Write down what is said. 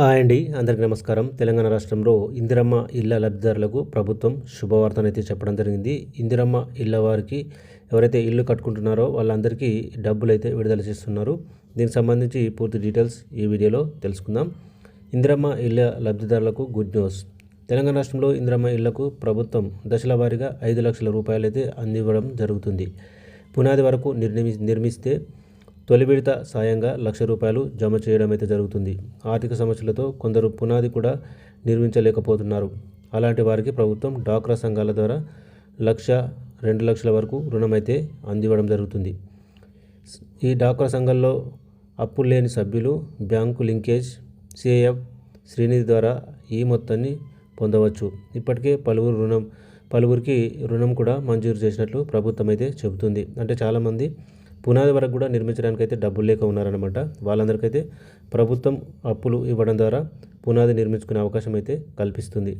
Hi అండి అందరికీ నమస్కారం. తెలంగాణ రాష్ట్రంలో ఇందిరమ్మ ఇళ్ళ లబ్ధిదారులకు ప్రభుత్వం శుభవార్తనైతే చెప్పడం జరిగింది. ఇందిరమ్మ ఇళ్ళ వారికి ఎవరైతే ఇల్లు కట్టుకుంటున్నారో వాళ్ళందరికీ డబ్బులు అయితే విడుదల చేస్తున్నారు. దీనికి సంబంధించి పూర్తి డీటెయిల్స్ ఈ వీడియోలో తెలుసుకుందాం. ఇందిరమ్మ ఇళ్ళ లబ్ధిదారులకు గుడ్ న్యూస్. తెలంగాణ రాష్ట్రంలో ఇందిరమ్మ ఇళ్ళకు ప్రభుత్వం దశల వారీగా ఐదు లక్షల రూపాయలు అయితే అందివ్వడం జరుగుతుంది. పునాది వరకు నిర్మి నిర్మిస్తే తొలి విడత సాయంగా లక్ష రూపాయలు జమ చేయడం అయితే జరుగుతుంది. ఆర్థిక సమస్యలతో కొందరు పునాది కూడా నిర్మించలేకపోతున్నారు. అలాంటి వారికి ప్రభుత్వం డాక్రా సంఘాల ద్వారా లక్ష రెండు లక్షల వరకు రుణం అయితే అందివ్వడం జరుగుతుంది. ఈ డాక్రా సంఘాల్లో అప్పులు లేని సభ్యులు బ్యాంకు లింకేజ్ సిఏఎఫ్ శ్రీనిధి ద్వారా ఈ మొత్తాన్ని పొందవచ్చు. ఇప్పటికే పలువురు రుణం పలువురికి రుణం కూడా మంజూరు చేసినట్లు ప్రభుత్వం అయితే చెబుతుంది. అంటే చాలామంది పునాది వరకు కూడా నిర్మించడానికి అయితే డబ్బులు లేక ఉన్నారనమాట వాళ్ళందరికైతే ప్రభుత్వం అప్పులు ఇవ్వడం ద్వారా పునాది నిర్మించుకునే అవకాశం అయితే కల్పిస్తుంది.